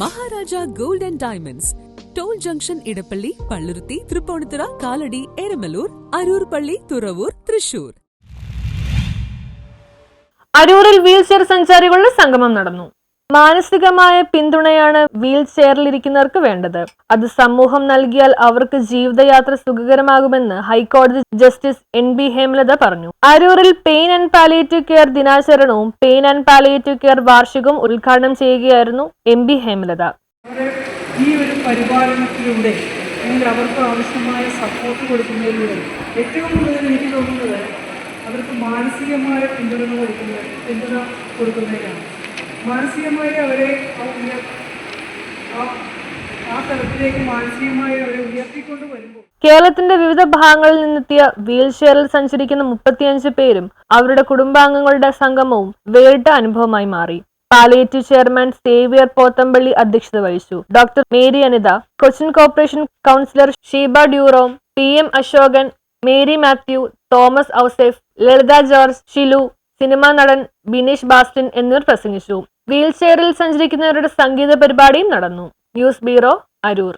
Maharaja gold and diamonds. Toll junction Edappally Palluruthy Tripunithura Kalady Eramalloor Aroor പള്ളി തുറവൂർ തൃശൂർ. അരൂരിൽ wheelchair സഞ്ചാരികളുടെ സംഗമം നടന്നു. മാനസികമായ പിന്തുണയാണ് വീൽ ചെയറിലിരിക്കുന്നവർക്ക് വേണ്ടത്. അത് സമൂഹം നൽകിയാൽ അവർക്ക് ജീവിതയാത്ര സുഖകരമാകുമെന്ന് ഹൈക്കോടതി ജസ്റ്റിസ് എൻ ബി ഹേമലത പറഞ്ഞു. അരൂരിൽ പെയിൻ ആൻഡ് പാലിയേറ്റീവ് കെയർ ദിനാചരണവും പെയിൻ ആൻഡ് പാലിയേറ്റീവ് കെയർ വാർഷികവും ഉദ്ഘാടനം ചെയ്യുകയായിരുന്നു എം ബി ഹേമലത. ഈ ഒരു പരിപാലനത്തിലൂടെ അല്ലെങ്കിൽ അവർക്ക് ആവശ്യമായ സപ്പോർട്ട് കൊടുക്കുന്നതിലൂടെ ഏറ്റവും കൂടുതൽ എനിക്ക് തോന്നുന്നത് അവർക്ക് മാനസികമായ പിന്തുണ കൊടുക്കുന്ന പിന്തുണ കൊടുക്കുന്നതിനാണ് മാനസികമായി അവരെ കേരളത്തിന്റെ വിവിധ ഭാഗങ്ങളിൽ നിന്നെത്തിയ വീൽചെയറിൽ സഞ്ചരിക്കുന്ന മുപ്പത്തിയഞ്ച് പേരും അവരുടെ കുടുംബാംഗങ്ങളുടെ സംഗമവും വേറിട്ട അനുഭവമായി മാറി. പാലിയേറ്റീവ് ചെയർമാൻ സേവിയർ പോത്തമ്പള്ളി അധ്യക്ഷത വഹിച്ചു. Doctor Mary Anitha Cochin corporation councillor Sheeba ഡ്യൂറോം P M Ashokan Mary Mathew Thomas Ouseph Lalitha George Shilu cinema നടൻ ബിനീഷ് ബാസ്റ്റിൻ എന്നിവർ പ്രസംഗിച്ചു. വീൽ ചെയറിൽ സഞ്ചരിക്കുന്നവരുടെ സംഗീത പരിപാടിയും നടന്നു. News bureau Aroor.